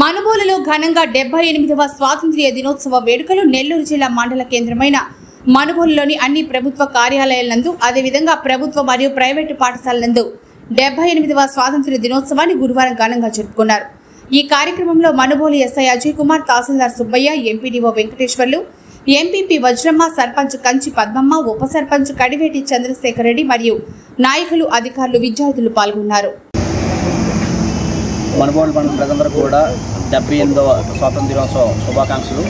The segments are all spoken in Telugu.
మనుబోలులో ఘనంగా డెబ్బై ఎనిమిదవ స్వాతంత్ర్య దినోత్సవ వేడుకలు నెల్లూరు జిల్లా మండల కేంద్రమైన మనుబోలులోని అన్ని ప్రభుత్వ కార్యాలయాలందు అదేవిధంగా ప్రభుత్వ మరియు ప్రైవేటు పాఠశాలలందు డెబ్బై ఎనిమిదవ స్వాతంత్ర్య దినోత్సవాన్ని గురువారం ఘనంగా జరుపుకున్నారు. ఈ కార్యక్రమంలో Manubolu SI Ajay Kumar tahsildar Subbaiah MPDO Venkateswarlu MPP Vajramma sarpanch Kanchi Padmamma ఉప సర్పంచ్ కడివేటి చంద్రశేఖర్ రెడ్డి మరియు నాయకులు అధికారులు విద్యార్థులు పాల్గొన్నారు. మనుగోలు మండలం ప్రజలందరూ కూడా డెబ్బై ఎనిమిదవ స్వాతంత్ర దినోత్సవ శుభాకాంక్షలు.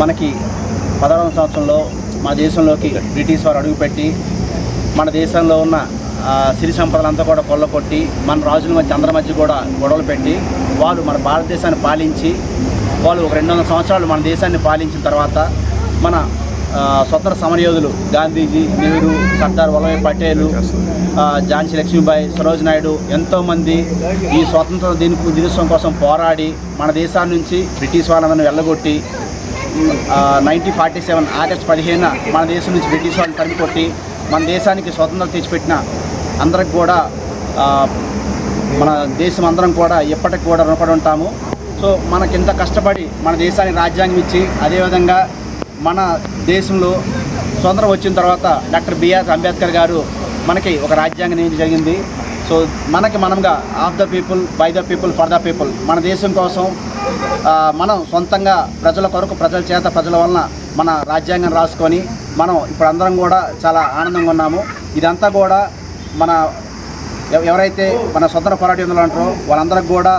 మనకి పదహారవ సంవత్సరంలో మన దేశంలోకి బ్రిటిష్ వారు అడుగుపెట్టి మన దేశంలో ఉన్న సిరి సంపదలంతా కూడా కొల్లకొట్టి మన రాజుల మధ్య అందరి మధ్య కూడా గొడవలు పెట్టి వాళ్ళు మన భారతదేశాన్ని పాలించి వాళ్ళు ఒక రెండు వందల సంవత్సరాలు మన దేశాన్ని పాలించిన తర్వాత మన స్వతంత్ర సమరయోధులు గాంధీజీ నెహ్రూ సర్దార్ వల్లభాయ్ పటేలు ఝాన్సీ లక్ష్మీబాయి సరోజ్ నాయుడు ఎంతోమంది ఈ స్వాతంత్ర దిన దినోత్సవం కోసం పోరాడి మన దేశాన్ని నుంచి బ్రిటిష్ వాళ్ళందరిని వెళ్ళగొట్టి నైన్టీన్ ఫార్టీ సెవెన్ ఆగస్ట్ పదిహేన మన దేశం నుంచి బ్రిటిష్ వాళ్ళని తరిమికొట్టి మన దేశానికి స్వతంత్రం తెచ్చిపెట్టిన అందరికి కూడా మన దేశం అందరం కూడా ఎప్పటికి కూడా రుణపడి ఉంటాము. సో మనకింత కష్టపడి మన దేశానికి రాజ్యాంగం ఇచ్చి అదేవిధంగా మన దేశంలో స్వతంత్రం వచ్చిన తర్వాత డాక్టర్ బిఆర్ అంబేద్కర్ గారు మనకి ఒక రాజ్యాంగం నియమించడం జరిగింది. సో మనకి మనంగా of the people by the people for the people. మన దేశం కోసం మనం సొంతంగా ప్రజల కొరకు ప్రజల చేత ప్రజల వలన మన రాజ్యాంగం రాసుకొని మనం ఇప్పుడు అందరం కూడా చాలా ఆనందంగా ఉన్నాము. ఇదంతా కూడా మన ఎవ- ఎవరైతే మన స్వతంత్ర పోరాటంలో అంటారో వాళ్ళందరికి కూడా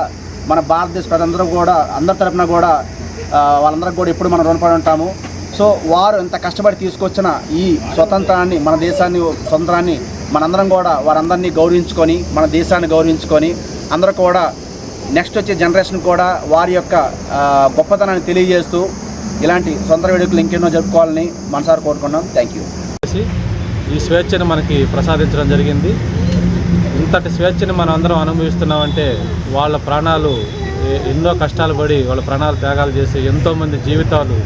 మన భారతదేశ ప్రజలందరూ కూడా అందరి తరపున కూడా వాళ్ళందరికి కూడా ఎప్పుడు మనం రుణపడి ఉంటాము. సో వారు ఎంత కష్టపడి తీసుకొచ్చిన ఈ స్వతంత్రాన్ని మన దేశాన్ని స్వతంత్రాన్ని మనందరం కూడా వారందరినీ గౌరవించుకొని మన దేశాన్ని గౌరవించుకొని అందరూ కూడా నెక్స్ట్ వచ్చే జనరేషన్ కూడా వారి యొక్క గొప్పతనాన్ని తెలియజేస్తూ ఇలాంటి సొంత వేడుకలు ఇంకెన్నో జరుపుకోవాలని మనసారి కోరుకున్నాం థ్యాంక్ యూ ఈ స్వేచ్ఛను మనకి ప్రసాదించడం జరిగింది. ఇంతటి స్వేచ్ఛను మనం అందరం అనుభవిస్తున్నామంటే వాళ్ళ ప్రాణాలు ఎన్నో కష్టాలు పడి వాళ్ళ ప్రాణాలు త్యాగాలు చేసి ఎంతోమంది జీవితాలు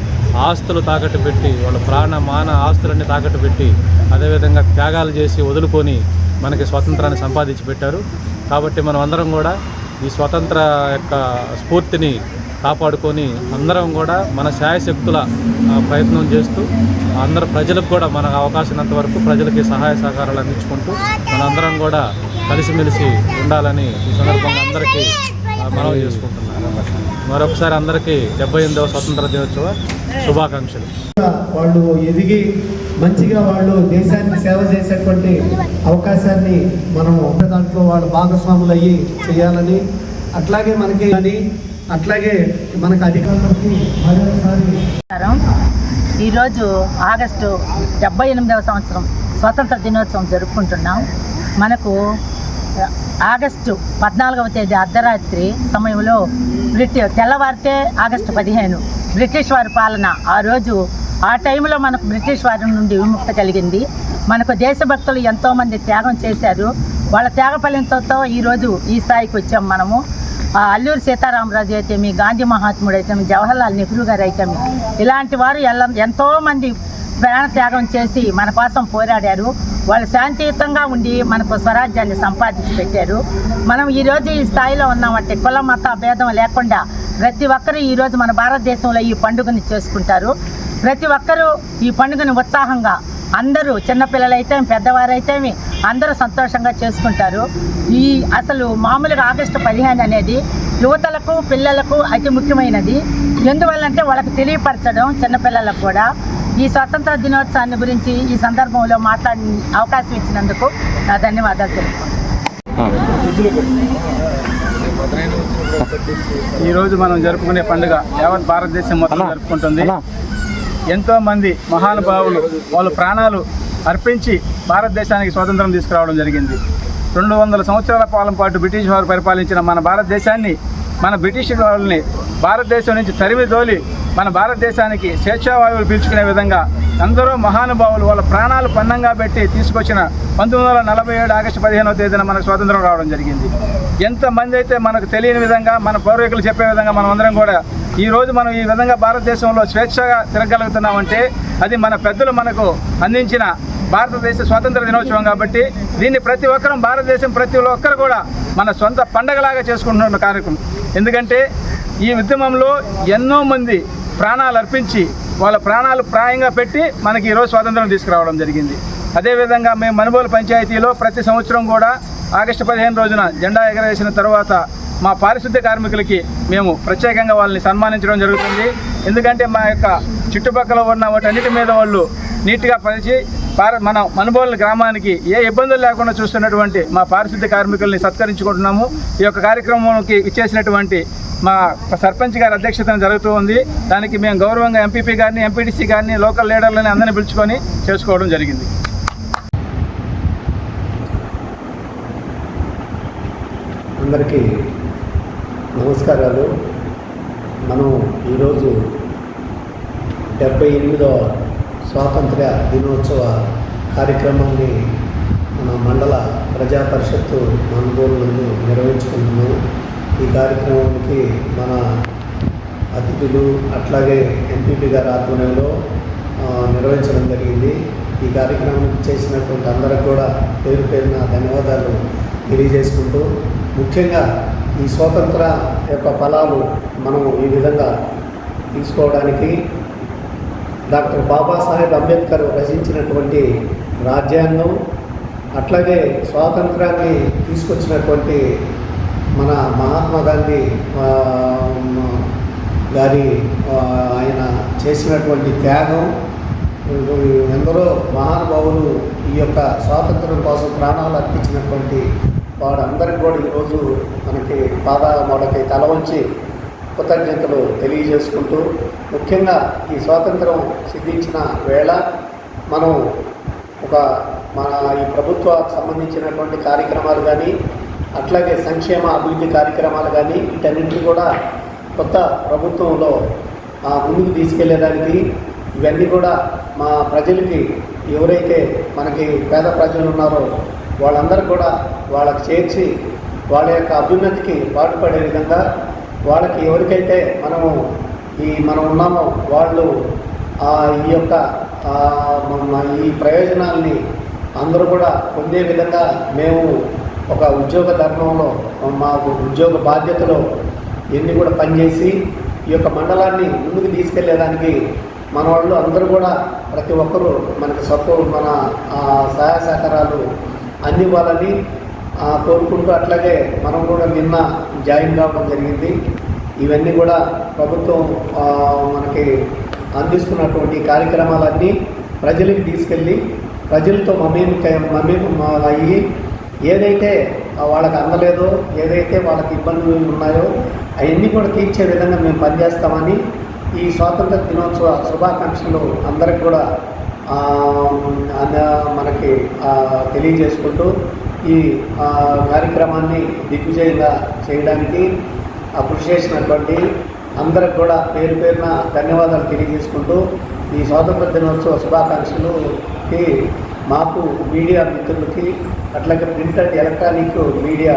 ఆస్తులు తాకట్టు పెట్టి వాళ్ళ ప్రాణ మాన ఆస్తులన్నీ తాకట్టు పెట్టి అదేవిధంగా త్యాగాలు చేసి వదులుకొని మనకి స్వాతంత్రాన్ని సంపాదించి పెట్టారు. కాబట్టి మనం అందరం కూడా ఈ స్వతంత్ర యొక్క స్ఫూర్తిని కాపాడుకొని అందరం కూడా మన శాయశక్తుల ప్రయత్నం చేస్తూ అందరు ప్రజలకు కూడా మనకు అవకాశం వరకు ప్రజలకి సహాయ సహకారాలు అందించుకుంటూ మనందరం కూడా కలిసిమెలిసి ఉండాలని ఈ సందర్భంగా అందరికీ ఆ, మనవి చేసుకుంటున్నాను. మరొకసారి అందరికీ డెబ్బై ఎనిమిదవ స్వతంత్ర దినోత్సవ శుభాకాంక్షలు. వాళ్ళు ఎదిగి మంచిగా వాళ్ళు దేశానికి సేవ చేసేటువంటి అవకాశాన్ని మనం దాంట్లో వాళ్ళు భాగస్వాములు అయ్యి చేయాలని అట్లాగే మనకి అని అట్లాగే మనకు అధికారులకి నమస్కారం. ఈరోజు ఆగస్టు డెబ్బై ఎనిమిదవ సంవత్సరం స్వతంత్ర దినోత్సవం జరుపుకుంటున్నాం. మనకు ఆగస్టు పద్నాలుగవ తేదీ అర్ధరాత్రి సమయంలో బ్రిటిష్ తెల్లవారితే ఆగస్టు పదిహేను. బ్రిటిష్ వారి పాలన ఆ రోజు ఆ టైంలో మనకు బ్రిటిష్ వారి నుండి విముక్తి కలిగింది. మనకు దేశభక్తులు ఎంతోమంది త్యాగం చేశారు. వాళ్ళ త్యాగ ఫలితంతో ఈరోజు ఈ స్థాయికి వచ్చాం మనము. ఆ అల్లూరి సీతారామరాజు అయితేమి గాంధీ మహాత్ముడు అయితేమి జవహర్లాల్ నెహ్రూ గారు అయితేమి ఇలాంటి వారు ఎల్ల ఎంతోమంది ప్రాణ త్యాగం చేసి మన కోసం పోరాడారు. వాళ్ళు శాంతియుతంగా ఉండి మనకు స్వరాజ్యాన్ని సంపాదించి పెట్టారు. మనం ఈరోజు ఈ స్థాయిలో ఉన్నామంటే కుల మత భేదం లేకుండా ప్రతి ఒక్కరూ ఈరోజు మన భారతదేశంలో ఈ పండుగని చేసుకుంటారు. ప్రతి ఒక్కరూ ఈ పండుగను ఉత్సాహంగా అందరూ చిన్నపిల్లలైతే పెద్దవారైతే అందరూ సంతోషంగా చేసుకుంటారు. ఈ అసలు మామూలుగా ఆగస్టు పదిహేను అనేది యువతలకు పిల్లలకు అతి ముఖ్యమైనది. ఎందువల్లంటే వాళ్ళకి తెలియపరచడం చిన్నపిల్లలకు కూడా. ఈ స్వతంత్ర దినోత్సవాన్ని గురించి ఈ సందర్భంలో మాట్లాడి అవకాశం ఇచ్చినందుకు నా ధన్యవాదాలు తెలుపుతున్నాను ఈరోజు మనం జరుపుకునే పండుగ యావత్ భారతదేశం మొత్తం జరుపుకుంటుంది. ఎంతో మంది మహానుభావులు వాళ్ళ ప్రాణాలు అర్పించి భారతదేశానికి స్వాతంత్రం తీసుకురావడం జరిగింది. రెండు వందల సంవత్సరాల పాలన పాటు బ్రిటిష్ వారు పరిపాలించిన మన భారతదేశాన్ని మన బ్రిటిష్ వాళ్ళని భారతదేశం నుంచి తరిమి తోలి మన భారతదేశానికి స్వేచ్ఛావాయువులు పీల్చుకునే విధంగా అందరూ మహానుభావులు వాళ్ళ ప్రాణాలు పన్నంగా పెట్టి తీసుకొచ్చిన పంతొమ్మిది వందల నలభై ఏడు ఆగస్టు పదిహేనవ తేదీన మనకు స్వాతంత్రం రావడం జరిగింది. ఎంతమంది అయితే మనకు తెలియని విధంగా మన పూర్వీకులు చెప్పే విధంగా మనం అందరం కూడా ఈరోజు మనం ఈ విధంగా భారతదేశంలో స్వేచ్ఛగా తిరగలుగుతున్నామంటే అది మన పెద్దలు మనకు అందించిన భారతదేశ స్వాతంత్ర దినోత్సవం కాబట్టి దీన్ని ప్రతి ఒక్కరూ భారతదేశం ప్రతి ఒక్కరు కూడా మన సొంత పండగలాగా చేసుకుంటున్న కార్యక్రమం. ఎందుకంటే ఈ ఉద్యమంలో ఎన్నో మంది ప్రాణాలు అర్పించి వాళ్ళ ప్రాణాలు ప్రాయంగా పెట్టి మనకి ఈరోజు స్వాతంత్రం తీసుకురావడం జరిగింది. అదేవిధంగా మేము మనుబోలు పంచాయతీలో ప్రతి సంవత్సరం కూడా ఆగస్టు పదిహేను రోజున జెండా ఎగరవేసిన తర్వాత మా పారిశుద్ధ్య కార్మికులకి మేము ప్రత్యేకంగా వాళ్ళని సన్మానించడం జరుగుతుంది. ఎందుకంటే మా యొక్క చుట్టుపక్కల ఉన్న వాటన్నిటి మీద వాళ్ళు నీట్గా పరిచి పార మన మనుబోలు గ్రామానికి ఏ ఇబ్బందులు లేకుండా చూస్తున్నటువంటి మా పారిశుద్ధ్య కార్మికుల్ని సత్కరించుకుంటున్నాము. ఈ యొక్క కార్యక్రమానికి ఇచ్చేసినటువంటి మా సర్పంచ్ గారి అధ్యక్షతన జరుగుతూ ఉంది. దానికి మేము గౌరవంగా ఎంపీపీ గారిని ఎంపీటీసీ గారిని లోకల్ లీడర్లని అందరినీ పిలుచుకొని చేసుకోవడం జరిగింది. అందరికీ నమస్కారాలు. మనం ఈరోజు డెబ్బై ఎనిమిదవ స్వాతంత్ర దినోత్సవ కార్యక్రమాన్ని మన మండల ప్రజా పరిషత్తు మనుగోలు నందు ఈ కార్యక్రమానికి మన అతిథులు అట్లాగే ఎంపీపీ గారి ఆధ్వర్యంలో నిర్వహించడం జరిగింది. ఈ కార్యక్రమానికి చేసినటువంటి అందరికి కూడా పేరు పేరున ధన్యవాదాలు తెలియజేసుకుంటూ ముఖ్యంగా ఈ స్వాతంత్ర యొక్క ఫలాలు మనం ఈ విధంగా తీసుకోవడానికి డాక్టర్ బాబాసాహెబ్ అంబేద్కర్ రచించినటువంటి రాజ్యాంగం అట్లాగే స్వాతంత్రాన్ని తీసుకొచ్చినటువంటి మన మహాత్మా గాంధీ గారి ఆయన చేసినటువంటి త్యాగం. ఎందరో మహానుభావులు ఈ యొక్క స్వాతంత్రం కోసం ప్రాణాలు అర్పించినటువంటి వారందరికీ కూడా ఈరోజు మనకి పాద మొదటి తల వంచి కృతజ్ఞతలు తెలియజేసుకుంటూ ముఖ్యంగా ఈ స్వాతంత్రం సిద్ధించిన వేళ మనం ఒక మన ఈ ప్రభుత్వానికి సంబంధించినటువంటి కార్యక్రమాలు కానీ అట్లాగే సంక్షేమ అభివృద్ధి కార్యక్రమాలు కానీ వీటన్నింటినీ కూడా కొత్త ప్రభుత్వంలో ఆ, ముందుకు తీసుకెళ్ళేదానికి ఇవన్నీ కూడా మా ప్రజలకి ఎవరైతే మనకి పేద ప్రజలు ఉన్నారో వాళ్ళందరూ కూడా వాళ్ళకి చేర్చి వాళ్ళ యొక్క అభ్యున్నతికి పాటుపడే విధంగా వాళ్ళకి ఎవరికైతే మనము ఈ మనం ఉన్నామో వాళ్ళు ఈ యొక్క ఈ ప్రయోజనాల్ని అందరూ కూడా పొందే విధంగా మేము ఒక ఉద్యోగ ధర్మంలో మాకు ఉద్యోగ బాధ్యతలో ఎన్ని కూడా పనిచేసి ఈ యొక్క మండలాన్ని ముందుకు తీసుకెళ్ళేదానికి మన వాళ్ళు అందరూ కూడా ప్రతి ఒక్కరూ మనకి సపోర్ట్ మన సహాయ సహకారాలు అందివ్వాలని కోరుకుంటూ అట్లాగే మనం కూడా నిన్న జాయిన్ కావడం జరిగింది. ఇవన్నీ కూడా ప్రభుత్వం మనకి అందిస్తున్నటువంటి కార్యక్రమాలన్నీ ప్రజలకు తీసుకెళ్ళి ప్రజలతో మమ్మీ మమ్మీ అయ్యి ఏదైతే వాళ్ళకి అందలేదో ఏదైతే వాళ్ళకి ఇబ్బందులు ఉన్నాయో అవన్నీ కూడా తీర్చే విధంగా మేము పనిచేస్తామని ఈ స్వాతంత్ర దినోత్సవ శుభాకాంక్షలు అందరికి కూడా మనకి తెలియజేసుకుంటూ ఈ కార్యక్రమాన్ని దిగ్విజయంగా చేయడానికి ఆ కృషి చేసినటువంటి అందరికి కూడా పేరు పేరున ధన్యవాదాలు తెలియజేసుకుంటూ ఈ స్వాతంత్ర దినోత్సవ శుభాకాంక్షలుకి మాకు మీడియా మిత్రులకి అట్లాగే ప్రింట్ అండ్ ఎలక్ట్రానిక్ మీడియా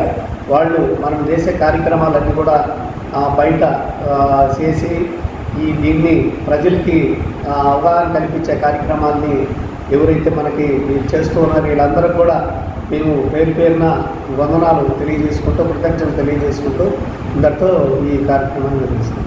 వాళ్ళు మనం చేసే కార్యక్రమాలన్నీ కూడా బయట చేసి ఈ దీన్ని ప్రజలకి అవగాహన కల్పించే కార్యక్రమాన్ని ఎవరైతే మనకి చేస్తూ ఉన్నారో వీళ్ళందరూ కూడా మేము పేరు పేరున వందనాలు తెలియజేసుకుంటూ కృతజ్ఞతలు తెలియజేసుకుంటూ ఇద్దరితో ఈ కార్యక్రమాన్ని నిర్వహిస్తాం